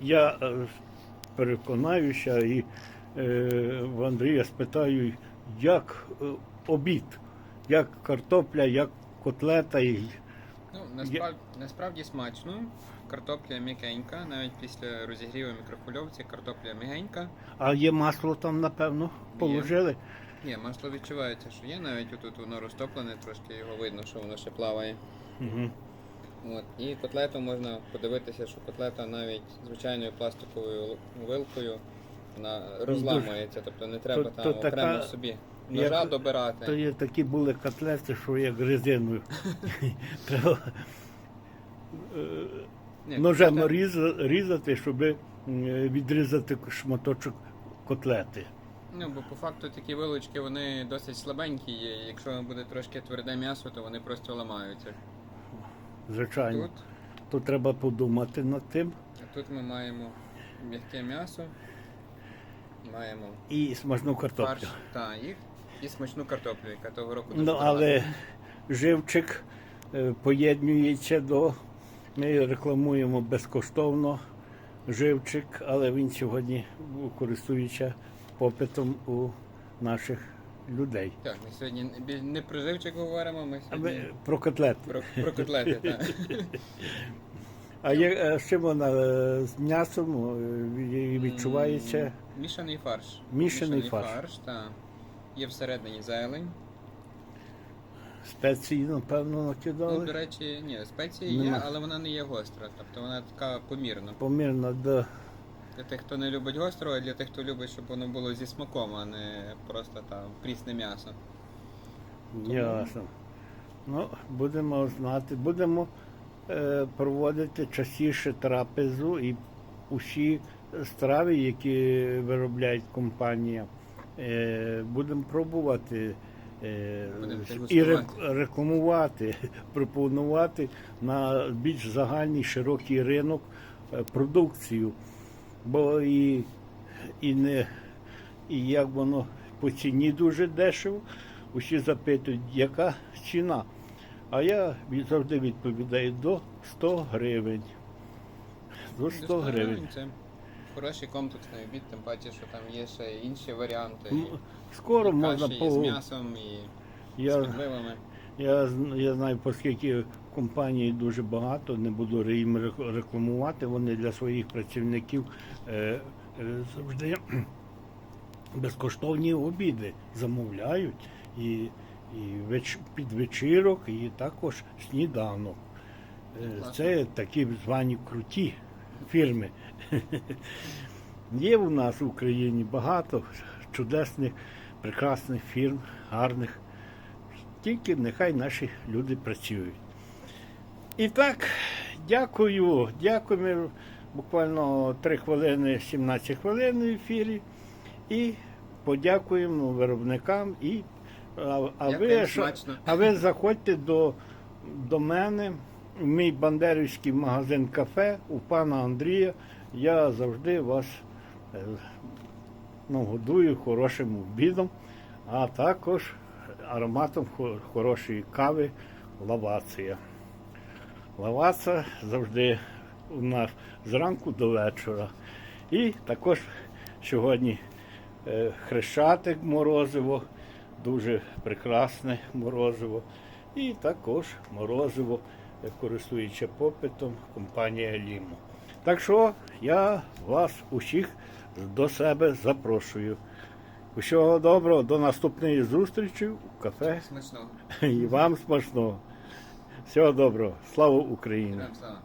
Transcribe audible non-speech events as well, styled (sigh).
я е, переконаюся і е, в Андрія спитаю, як е, обід, як картопля, як котлета. І... Ну, насправді, насправді смачно. Картопля м'якенька, навіть після розігріву мікрохвильовці картопля м'ягенька. А є масло там, напевно, положили. Ні, масло відчувається, що є, навіть отут воно розтоплене, трошки його видно, що воно ще плаває. Угу. От. І котлету можна подивитися, що котлета навіть звичайною пластиковою вилкою вона розламується, тобто не треба То- там то така- окремо собі ножа як- добирати. То є такі були котлети, що як резиною. Треба е, ножем різати, щоб е, відрізати шматочок котлети. Ну, бо по факту такі вилочки вони досить слабенькі є. Якщо буде трошки тверде м'ясо, то вони просто ламаються. Звичайно. Тут, Тут треба подумати над тим. а тут ми маємо м'яке м'ясо, маємо І смажну картоплю. фарш та, і, і смачну картоплю, яка того року дуже Ну, але живчик е, поєднується до. Ми рекламуємо безкоштовно живчик, але він сьогодні користується попитом у наших людей. Так, ми сьогодні не- про живчик говоримо, ми А сьогодні ми про котлети. про, про котлети. Так. (laughs) А є, е, з чим вона е, з м'ясом е, відчувається? Мішаний фарш. Мішаний фарш. так. Є всередині зелень. Спеції, напевно, накидали. Ну, до речі, ні, спеції є, але вона не є гостра. Тобто вона така помірна. Помірно до Для тих, хто не любить гостро, а для тих, хто любить, щоб воно було зі смаком, а не просто там прісне м'ясо. Ясно. Ну, будемо знати, будемо е, проводити частіше трапезу і усі страви, які виробляє компанія, е, будемо пробувати е, Будемо і дегустувати. рек- рекламувати, (laughs) пропонувати на більш загальний широкий ринок е, продукцію. Бо і, і не і як воно по ціні дуже дешево. Усі запитують, яка ціна. А я завжди відповідаю до 100 гривень. До 100 гривень. Це хороший комплексний обід, тим паче, що там є ще інші варіанти. Скоро і можна каші, і з м'ясом, і з підливами. Я, я знаю, оскільки компаній дуже багато, не буду їм рекламувати. Вони для своїх працівників е, е, завжди (clears throat) безкоштовні обіди замовляють і, і веч, під вечірок, і також сніданок. Е, Це такі звані круті фірми. (laughs) Є у нас в Україні багато чудесних, прекрасних фірм, гарних. Тільки нехай наші люди працюють. І так, дякую. Дякуємо. Буквально 3 хвилини, 17 хвилин в ефірі. І подякуємо виробникам. І, а, а, ви, смачно. а ви заходьте до, до мене в мій бандерівський магазин кафе у пана Андрія. Я завжди вас е, ну, годую хорошим обідом, а також ароматом хорошої кави лавація. Лаваца завжди у нас зранку до вечора. І також сьогодні е, хрещатик морозиво, дуже прекрасне морозиво. І також морозиво, е, користуючи попитом, компанія Лімо. Так що я вас усіх до себе запрошую. Усього доброго, до наступної зустрічі у кафе. Смачного. І вам смачного. Всього доброго. Слава Україні! Слава.